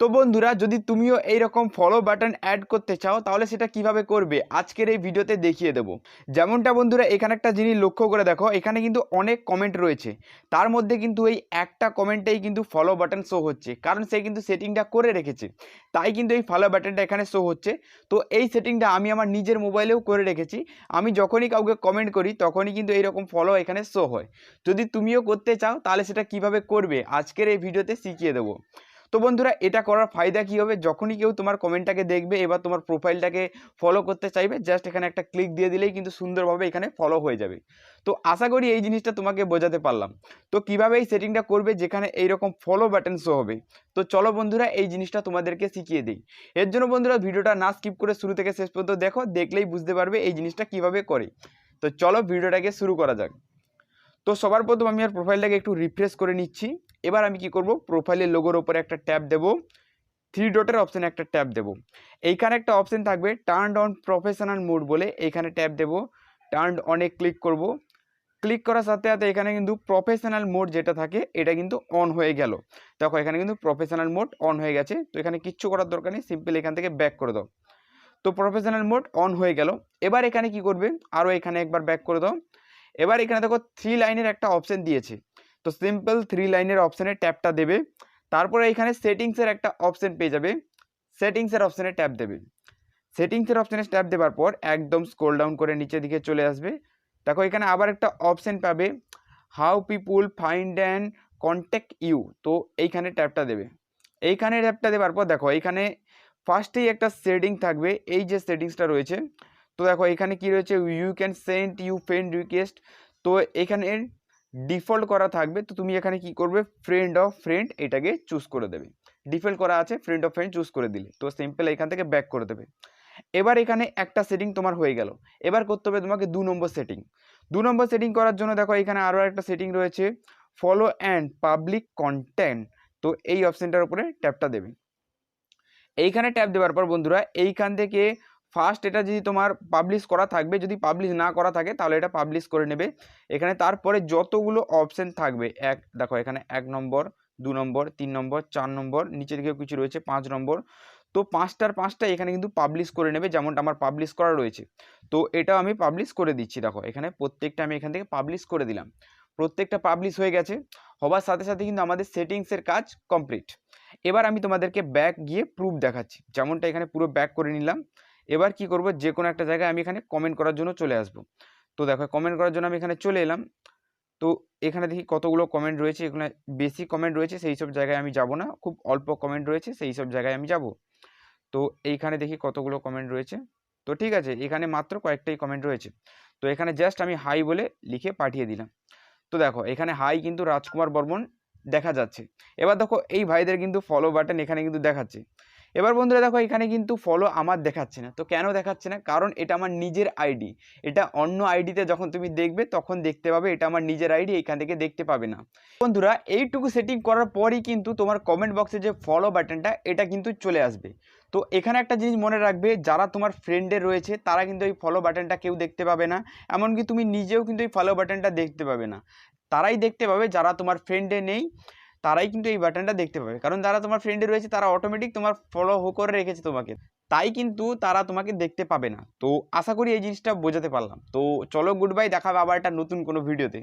তো বন্ধুরা, যদি তুমিও এইরকম ফলো বাটন অ্যাড করতে চাও, তাহলে সেটা কীভাবে করবে? আজকের এই ভিডিওতে দেখিয়ে দেবো। যেমনটা বন্ধুরা, এখানে একটা জিনিস লক্ষ্য করে দেখো, এখানে কিন্তু অনেক কমেন্ট রয়েছে। তার মধ্যে কিন্তু এই একটা কমেন্টেই কিন্তু ফলো বাটন শো হচ্ছে, কারণ সে কিন্তু সেটিংটা করে রেখেছে। তাই কিন্তু এই ফলো বাটনটা এখানে শো হচ্ছে। তো এই সেটিংটা আমি আমার নিজের মোবাইলেও করে রেখেছি। আমি যখনই কাউকে কমেন্ট করি, তখনই কিন্তু এইরকম ফলো এখানে শো হয়। যদি তুমিও করতে চাও, তাহলে সেটা কীভাবে করবে? আজকের এই ভিডিওতে শিখিয়ে দেবো। তো বন্ধুরা, এটা করার ফায়দা কী হবে? যখনই কেউ তোমার কমেন্টটাকে দেখবে এবার তোমার প্রোফাইলটাকে ফলো করতে চাইবে জাস্ট এখানে একটা ক্লিক দিয়ে দিলেই কিন্তু সুন্দরভাবে এখানে ফলো হয়ে যাবে। তো আশা করি এই জিনিসটা তোমাকে বোঝাতে পারলাম। তো কীভাবে এই সেটিংটা করবে? যেখানে এইরকম ফলো বাটন শো হবে। তো চলো বন্ধুরা, এই জিনিসটা তোমাদেরকে শিখিয়ে দিই। এর জন্য বন্ধুরা, ভিডিওটা না স্কিপ করে শুরু থেকে শেষ পর্যন্ত দেখো, দেখলেই বুঝতে পারবে এই জিনিসটা কীভাবে করে। তো চলো ভিডিওটাকে শুরু করা যাক। তো সবার প্রথম আমি আর প্রোফাইলটাকে একটু রিফ্রেশ করে নিচ্ছি। এবার আমি কি করব? প্রোফাইলের লোগোর ওপরে একটা ট্যাব দেব। থ্রি ডটের অপশানে একটা ট্যাব দেব। এইখানে একটা অপশান থাকবে টার্ন অন প্রফেশনাল মোড বলে এইখানে ট্যাব দেব। টার্ন অনে ক্লিক করব। ক্লিক করার সাথে সাথে এখানে কিন্তু প্রফেশনাল মোড যেটা থাকে, এটা কিন্তু অন হয়ে গেল। দেখো, এখানে কিন্তু প্রফেশনাল মোড অন হয়ে গেছে। তো এখানে কিচ্ছু করার দরকার নেই সিম্পল এখান থেকে ব্যাক করে দাও। তো প্রফেশনাল মোড অন হয়ে গেল। এবার এখানে কি করবে? আরও এখানে একবার ব্যাক করে দাও। এবার এখানে দেখো থ্রি লাইনের একটা অপশান দিয়েছে। তো সিম্পল থ্রি লাইনের অপশানে ট্যাপটা দেবে। তারপরে এখানে সেটিংসের একটা অপশান পেয়ে যাবে। সেটিংসের অপশানে ট্যাপ দেবে। সেটিংসের অপশানে ট্যাপ দেওয়ার পর একদম স্ক্রোল ডাউন করে নিচের দিকে চলে আসবে। দেখো এখানে আবার একটা অপশান পাবে। How people find and contact you তো এইখানে ট্যাপটা দেবে। এইখানে ট্যাপটা দেওয়ার পর দেখো এইখানে ফার্স্টেই একটা সেটিং থাকবে, এই যে সেটিংসটা রয়েছে। তো দেখো এখানে কি রয়েছে? You can send you friend request তো এখানে ডিফল্ট করা থাকবে, তো তুমি এখানে কি করবে? ফ্রেন্ড অফ ফ্রেন্ড এটাকে চুজ করে দেবে। ডিফল্ট করা আছে ফ্রেন্ড অফ ফ্রেন্ড চুজ করে দিলে। তো সিম্পল এখান থেকে ব্যাক করে দেবে। এবার এখানে একটা সেটিং তোমার হয়ে গেল। এবার করতে হবে তোমাকে দু নম্বর সেটিং দু নম্বর সেটিং করার জন্য দেখো, এখানে আরও একটা সেটিং রয়েছে। ফলো অ্যান্ড পাবলিক কন্টেন্ট তো এই অপশানটার উপরে ট্যাপটা দেবে। এইখানে ট্যাপ দেওয়ার পর বন্ধুরা, এইখান থেকে ফার্স্ট এটা যদি তোমার পাবলিশ করা থাকবে, যদি পাবলিশ না করা থাকে, তাহলে এটা পাবলিশ করে নেবে। এখানে তারপরে যতগুলো অপশান থাকবে, এক, দেখো এখানে এক নম্বর, দু নম্বর, তিন নম্বর, চার নম্বর নিচের দিকেও কিছু রয়েছে, পাঁচ নম্বর। তো পাঁচটার পাঁচটা এখানে কিন্তু পাবলিশ করে নেবে, যেমনটা আমার পাবলিশ করা রয়েছে। তো এটাও আমি পাবলিশ করে দিচ্ছি, দেখো, এখানে প্রত্যেকটা আমি এখান থেকে পাবলিশ করে দিলাম। প্রত্যেকটা পাবলিশ হয়ে গেছে, হবার সাথে সাথে কিন্তু আমাদের সেটিংসের কাজ কমপ্লিট এবার আমি তোমাদেরকে ব্যাক গিয়ে প্রুফ দেখাচ্ছি, যেমনটা এখানে পুরো ব্যাক করে নিলাম। এবার কি করব? যে কোনো একটা জায়গায় আমি এখানে কমেন্ট করার জন্য চলে আসব। তো দেখো কমেন্ট করার জন্য আমি এখানে চলে এলাম। তো এখানে দেখি কতগুলো কমেন্ট রয়েছে, এখানে বেশি কমেন্ট রয়েছে, সেই সব জায়গায় আমি যাব না। খুব অল্প কমেন্ট রয়েছে, সেই সব জায়গায় আমি যাব। তো এইখানে দেখি কতগুলো কমেন্ট রয়েছে। তো ঠিক আছে, এখানে মাত্র কয়েকটাই কমেন্ট রয়েছে। তো এখানে জাস্ট আমি হাই বলে লিখে পাঠিয়ে দিলাম। তো দেখো, এখানে হাই কিন্তু রাজকুমার বর্মন দেখা যাচ্ছে। এবার দেখো, এই ভাইদের কিন্তু ফলো বাটন এখানে কিন্তু দেখাচ্ছে। এবার বন্ধুরা দেখো, এখানে কিন্তু ফলো আমার দেখাচ্ছে না। তো কেন দেখাচ্ছে না? কারণ এটা আমার নিজের আইডি এটা অন্য আইডিতে যখন তুমি দেখবে, তখন দেখতে পাবে এটা আমার নিজের আইডি এখান থেকে দেখতে পাবে না। বন্ধুরা, এইটুকু সেটিং করার পরই কিন্তু তোমার কমেন্ট বক্সে যে ফলো বাটনটা এটা কিন্তু চলে আসবে। তো এখানে একটা জিনিস মনে রাখবে, যারা তোমার ফ্রেন্ডে রয়েছে, তারা কিন্তু এই ফলো বাটনটা কেউ দেখতে পাবে না। এমনকি তুমি নিজেও কিন্তু এই ফলো বাটনটা দেখতে পাবে না। তারাই দেখতে পাবে যারা তোমার ফ্রেন্ডে নেই। তারাই কিন্তু এই বাটনটা দেখতে পাবে। কারণ যারা তোমার ফ্রেন্ডে রয়েছে, তারা অটোমেটিক তোমার ফলো হো করে রেখেছে তোমাকে। তাই কিন্তু তারা তোমাকে দেখতে পাবে না। তো আশা করি এই জিনিসটা বোঝাতে পারলাম। তো চলো গুড বাই দেখাবে আবার একটা নতুন কোনো ভিডিওতে